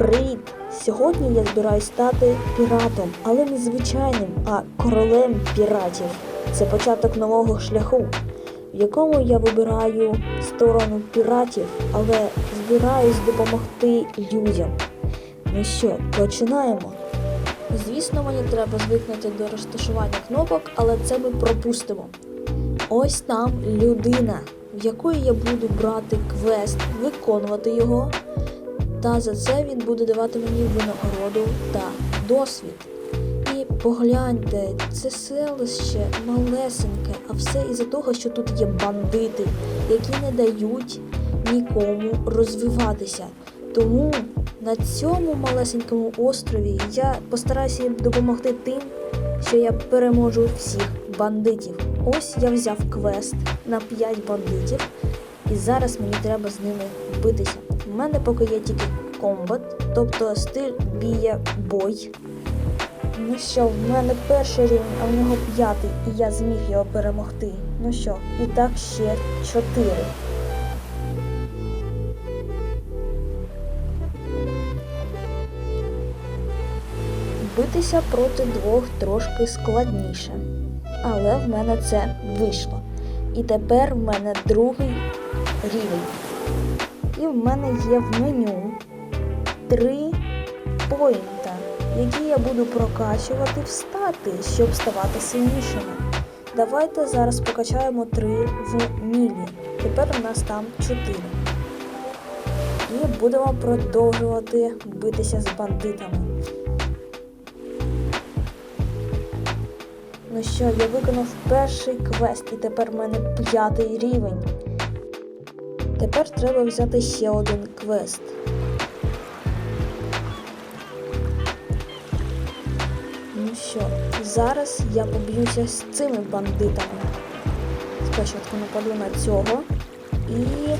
Привіт! Сьогодні я збираюсь стати піратом, але не звичайним, а королем піратів. Це початок нового шляху, в якому я вибираю сторону піратів, але збираюсь допомогти людям. Ну що, починаємо. Звісно, мені треба звикнути до розташування кнопок, але це ми пропустимо. Ось там людина, в якої я буду брати квест, виконувати його. Та за це він буде давати мені винагороду та досвід. І погляньте, це селище малесеньке, а все із-за того, що тут є бандити, які не дають нікому розвиватися. Тому на цьому малесенькому острові я постараюся допомогти тим, що я переможу всіх бандитів. Ось я взяв квест на 5 бандитів, і зараз мені треба з ними битися. Мене поки є тільки комбат, тобто стиль бія бой. Ну що, в мене перший рівень, а в нього п'ятий, і я зміг його перемогти. Ну що, і так ще чотири. Битися проти двох трошки складніше. Але в мене це вийшло. І тепер в мене другий рівень. І в мене є в меню три поінта, які я буду прокачувати в стати, щоб ставати сильнішими. Давайте зараз покачаємо три в мілі. Тепер у нас там чотири. І будемо продовжувати битися з бандитами. Ну що, я виконав перший квест, і тепер в мене п'ятий рівень. Тепер треба взяти ще один квест. Ну що, зараз я поб'юся з цими бандитами. Спочатку нападу на цього і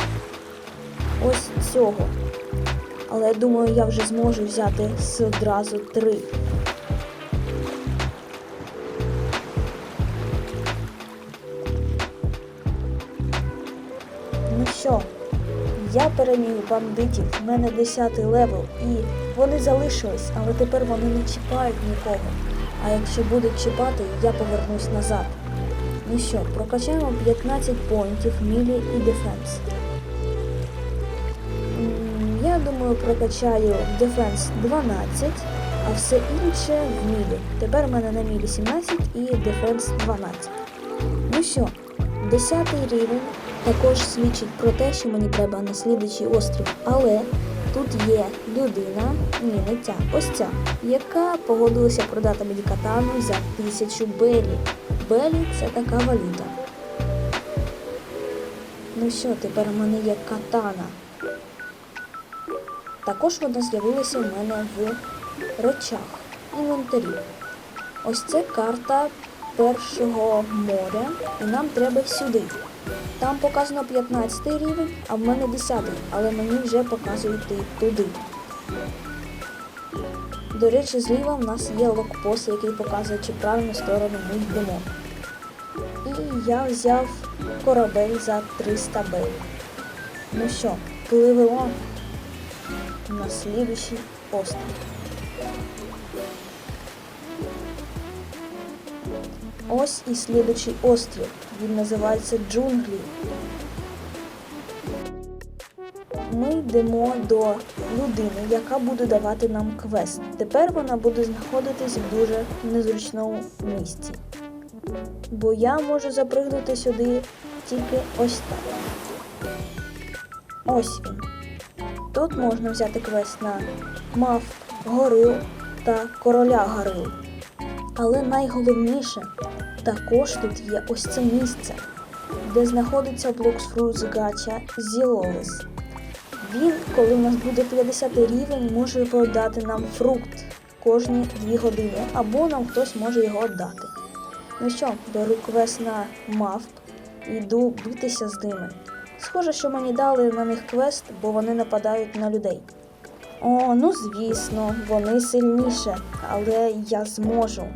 ось цього. Але я думаю, я вже зможу взяти одразу три. Я переміг бандитів, в мене 10 левел, і вони залишились, але тепер вони не чіпають нікого. А якщо будуть чіпати, я повернусь назад. Ну що, прокачаємо 15 поінтів мілі і дефенс. Я думаю, прокачаю в дефенс 12, а все інше в мілі. Тепер в мене на мілі 17 і дефенс 12. Ну що, 10 рівень також свідчить про те, що мені треба на слідуючий острів. Але тут є людина, ні, не ця, ось ця, яка погодилася продати мені катану за тисячу белі. Белі це така валюта. Ну що, тепер у мене є катана. Також вона з'явилася у мене в речах, інвентарі. Ось це карта першого моря, і нам треба сюди. Там показано 15 рівень, а в мене 10, але мені вже показує йти туди. До речі, зліва в нас є локпост, який показує, чи правильну сторону ми йдемо. І я взяв корабель за 300 бел. Ну що, пливемо на слідуючий острів. Ось і слідуючий острів. Він називається джунглі. Ми йдемо до людини, яка буде давати нам квест. Тепер вона буде знаходитись в дуже незручному місці. Бо я можу запригнути сюди тільки ось так. Ось він. Тут можна взяти квест на мав, горил та короля горил. Але найголовніше, також тут є ось це місце, де знаходиться Блоксфрутс Гача Зіловис. Він, коли в нас буде 50 рівень, може продати нам фрукт кожні 2 години, або нам хтось може його дати. Ну що, беру квест на мавп і йду битися з ними. Схоже, що мені дали на них квест, бо вони нападають на людей. О, ну звісно, вони сильніше, але я зможу.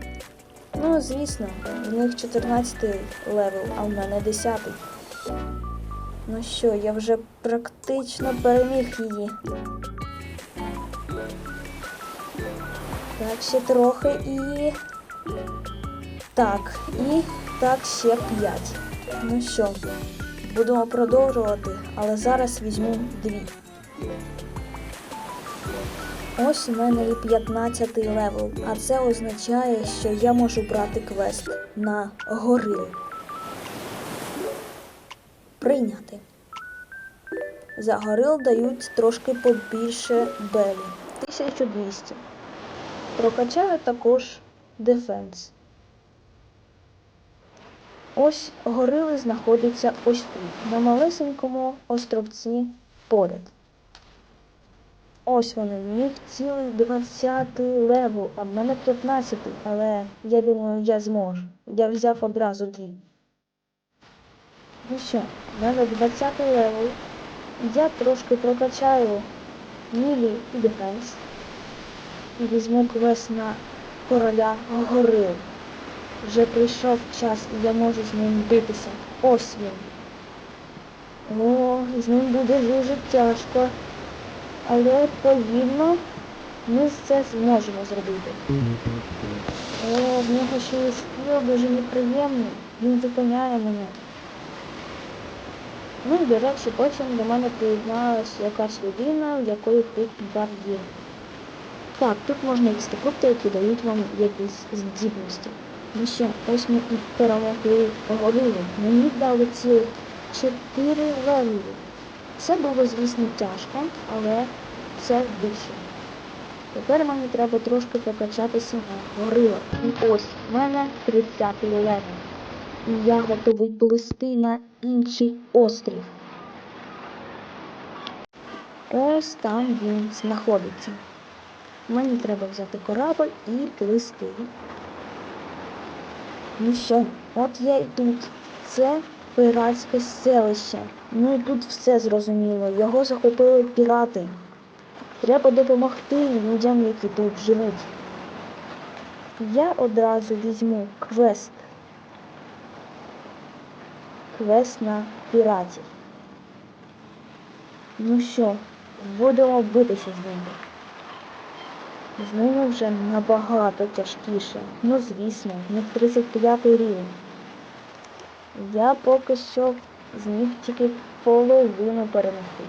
Ну, звісно, в них 14 левел, а в мене 10. Ну що, я вже практично переміг її. Так, ще трохи і. Так, і так ще п'ять. Ну що, будемо продовжувати, але зараз візьму дві. Ось у мене і 15 левел, а це означає, що я можу брати квест на горил. Прийняти. За горил дають трошки побільше белі. 1200. Прокачаю також дефенс. Ось горили знаходяться ось тут, на малесенькому островці поряд. Ось вони, в них цілий 20 левел, а в мене 15, але я думаю, я зможу. Я взяв одразу дві. Ну що, в мене 20 левел. Я трошки прокачаю мілі і дефенс. І візьму квест на короля горил. Вже прийшов час і я можу з ним битися. Ось він. О, з ним буде дуже тяжко. Але повільно ми це зможемо зробити. О, в нього ще є дуже неприємний. Він зупиняє мене. Ну і, до речі, потім до мене приєдналася якась людина, в якої тут бар є. Так, тут можна їсти фрукти, які дають вам якісь здібності. Ну що, ось ми і перемогли горили. Мені дали ці чотири левели. Це було, звісно, тяжко, але це більше. Тепер мені треба трошки прокачатися на горила. І ось в мене 30 левел. І я готовий плисти на інший острів. Ось там він знаходиться. Мені треба взяти корабль і плисти. Ну що, от я і тут. Це пиратське селище. Ну і тут все зрозуміло. Його захопили пірати. Треба допомогти людям, які тут живуть. Я одразу візьму квест. Квест на піратів. Ну що, будемо битися з ними. З ними вже набагато тяжкіше. Ну, звісно, них 35 рівень. Я поки що зміг тільки половину перемогти.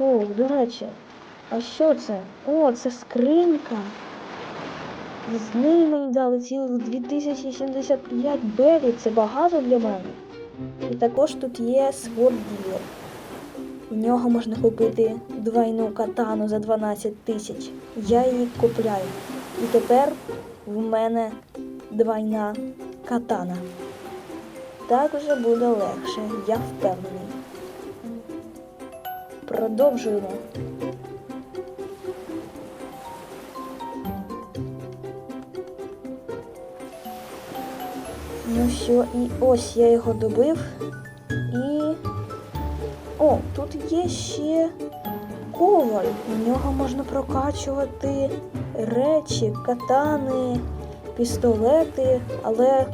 О, до речі, а що це? О, це скринька. З неї мені дали цілих 2075 белі, це багато для мене. І також тут є свод ділер. В нього можна купити двойну катану за 12 тисяч. Я її купляю. І тепер в мене двойна катана. Так вже буде легше, я впевнений. Продовжуємо. Ну що, і ось я його добив. І. О, тут є ще коваль. У нього можна прокачувати речі, катани, пістолети, але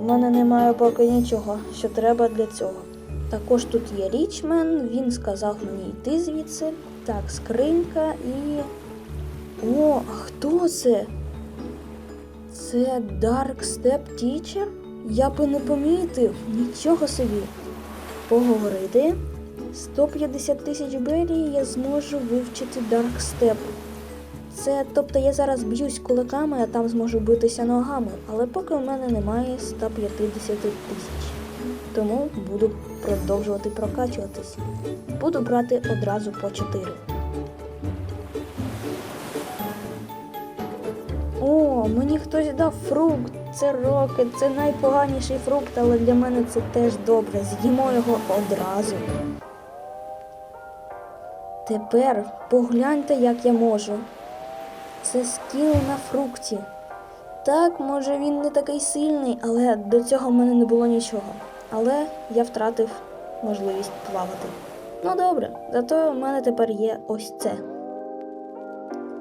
в мене немає поки нічого, що треба для цього. Також тут є річмен, він сказав мені йти звідси. Так, скринька і. О, а хто це? Це Dark Step Teacher? Я би не помітив, нічого собі. Поговорити. 150 тисяч белі я зможу вивчити Dark Step. Це, тобто я зараз б'юсь кулаками, а там зможу битися ногами, але поки в мене немає 150 тисяч. Тому буду продовжувати прокачуватись. Буду брати одразу по 4. О, мені хтось дав фрукт. Це рокет, це найпоганіший фрукт, але для мене це теж добре. З'їмо його одразу. Тепер погляньте, як я можу. Це скіл на фрукті. Так, може він не такий сильний, але до цього в мене не було нічого. Але я втратив можливість плавати. Ну добре, зато в мене тепер є ось це.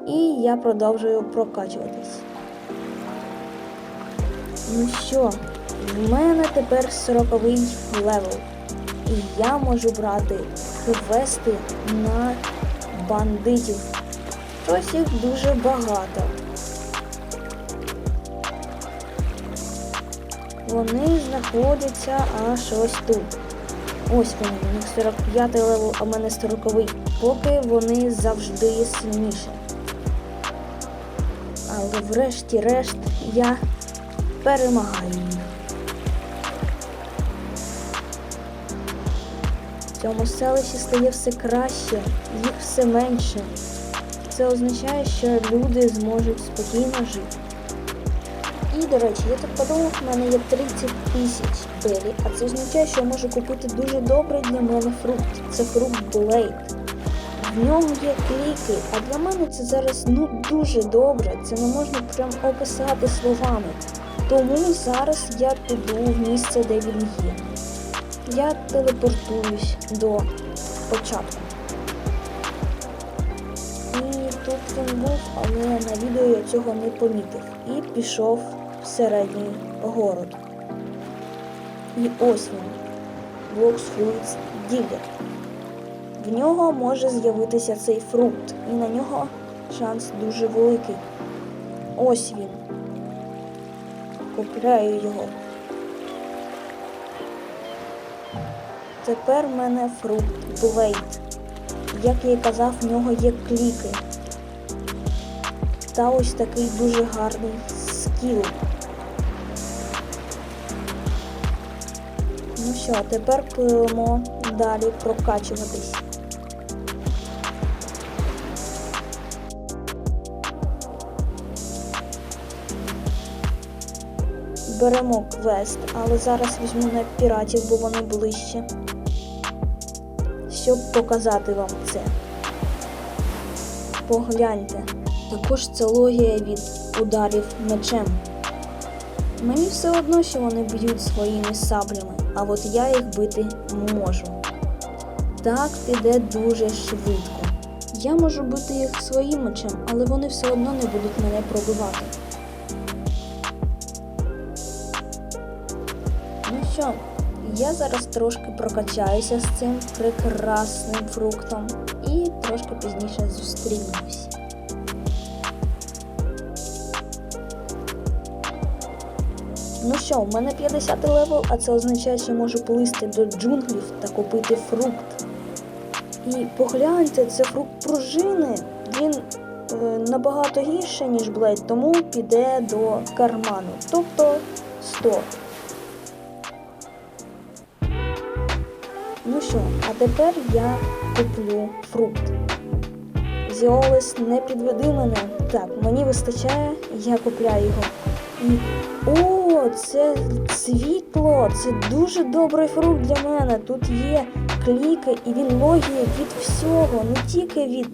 І я продовжую прокачуватись. Ну що, в мене тепер 40 левел. І я можу брати квести на бандитів. Ось їх дуже багато. Вони знаходяться аж ось тут. Ось вони, у них 45 левел, а в мене 40. Поки вони завжди сильніші. Але врешті-решт я перемагаю їх. В цьому селищі стає все краще, їх все менше. Це означає, що люди зможуть спокійно жити. І, до речі, я тут подумав, в мене є 30 тисяч белі, а це означає, що я можу купити дуже добрий для мене фрукт. Це фрукт Блейд. В ньому є кліки, а для мене це зараз ну дуже добре. Це не можна прям описати словами. Тому зараз я піду в місце, де він є. Я телепортуюсь до початку. Був, але на відео я цього не помітив. І пішов в середній город. І ось він. Blocks Fruits Dealer. В нього може з'явитися цей фрукт, і на нього шанс дуже великий. Ось він. Купляю його. Тепер в мене фрукт Блейд. Як я і казав, в нього є кліки. Та ось такий дуже гарний скіл. Ну що, тепер пливемо далі прокачуватись. Беремо квест, але зараз візьму на піратів, бо вони ближче. Щоб показати вам це. Погляньте. Також це логія від ударів мечем. Мені все одно, що вони б'ють своїми саблями, а от я їх бити можу. Так піде дуже швидко. Я можу бити їх своїм мечем, але вони все одно не будуть мене пробивати. Ну що, я зараз трошки прокачаюся з цим прекрасним фруктом і трошки пізніше зустрінемось. Ну що, в мене 50 левел, а це означає, що можу плисти до джунглів та купити фрукт. І погляньте, це фрукт пружини. Він е, набагато гірше, ніж блейд, тому піде до карману. Тобто 100. Ну що, а тепер я куплю фрукт. Зіолис, не підведи мене. Так, мені вистачає, я купляю його. І. О, це світло! Це дуже добрий фрукт для мене. Тут є кліки, і він логіє від всього, не тільки від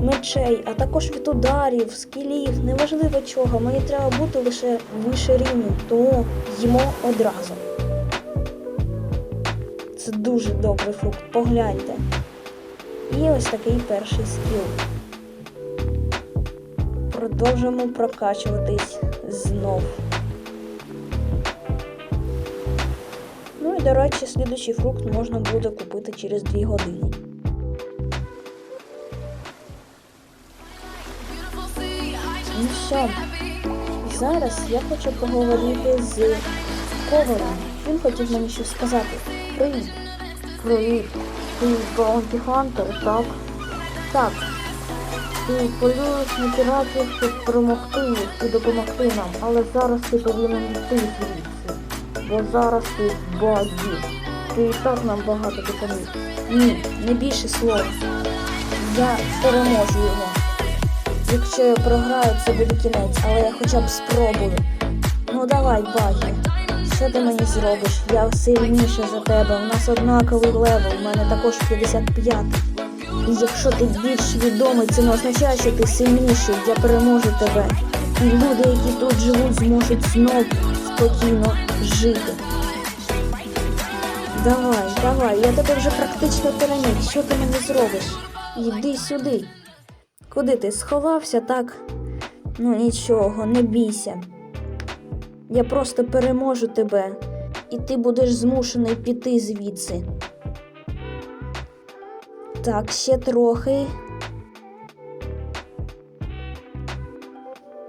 мечей, а також від ударів, скілів, неважливо чого. Мені треба бути лише вище рівню, тому їмо одразу. Це дуже добрий фрукт, погляньте. І ось такий перший скіл. Продовжуємо прокачуватись знов. До речі, слідуючий фрукт можна буде купити через 2 години. Ну що, зараз я хочу поговорити з Ковалем. Він хотів мені щось сказати. Привіт. Привіт. Ти Баунті Хантер, так? Так. Ти полюєш на піратів, щоб перемогти і допомогти нам, але зараз ти повинен йти звідси. Бо зараз ти в базі. Ти і так нам багато допоміг. Ні, не більше слова. Я переможу його. Якщо я програю, це буде кінець, але я хоча б спробую. Ну давай, багі. Що ти мені зробиш? Я сильніше за тебе. У нас однаковий левел, у мене також 55. І якщо ти більш відомий, це не означає, що ти сильніший. Я переможу тебе. І люди, які тут живуть, зможуть знов спокійно жити. Давай, давай, я тебе вже практично переміг. Що ти мені зробиш? Йди сюди. Куди ти сховався, так? Ну нічого, не бійся. Я просто переможу тебе, і ти будеш змушений піти звідси. Так, ще трохи.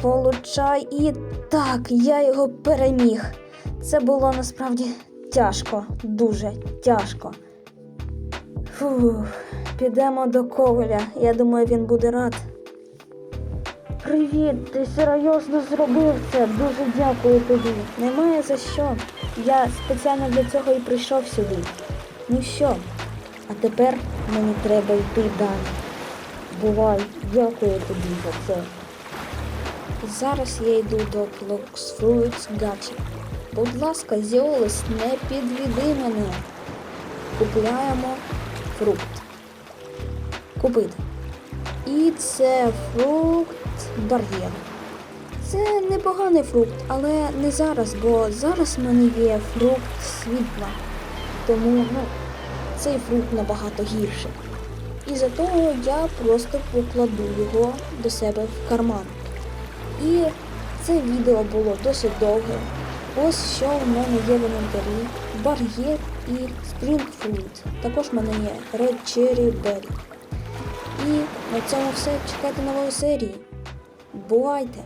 Получай і так, я його переміг. Це було насправді тяжко, дуже тяжко. Фух, підемо до Коваля. Я думаю, він буде рад. Привіт, ти серйозно зробив це. Дуже дякую тобі. Немає за що. Я спеціально для цього і прийшов сюди. Ну що, а тепер мені треба йти далі. Бувай, дякую тобі за це. Зараз я йду до Fruits Gacha. Будь ласка, Зіолис, не підведи мене. Купляємо фрукт. Купити. І це фрукт бар'єр. Це непоганий фрукт, але не зараз, бо зараз в мене є фрукт світла. Тому ну, цей фрукт набагато гірший. І за того я просто покладу його до себе в карман. І це відео було досить довге. Ось що в мене є в інвентарі. Бар'єр і Spring Також в мене є Red Cherry Berry. І на цьому все. Чекайте нової серії. Бувайте!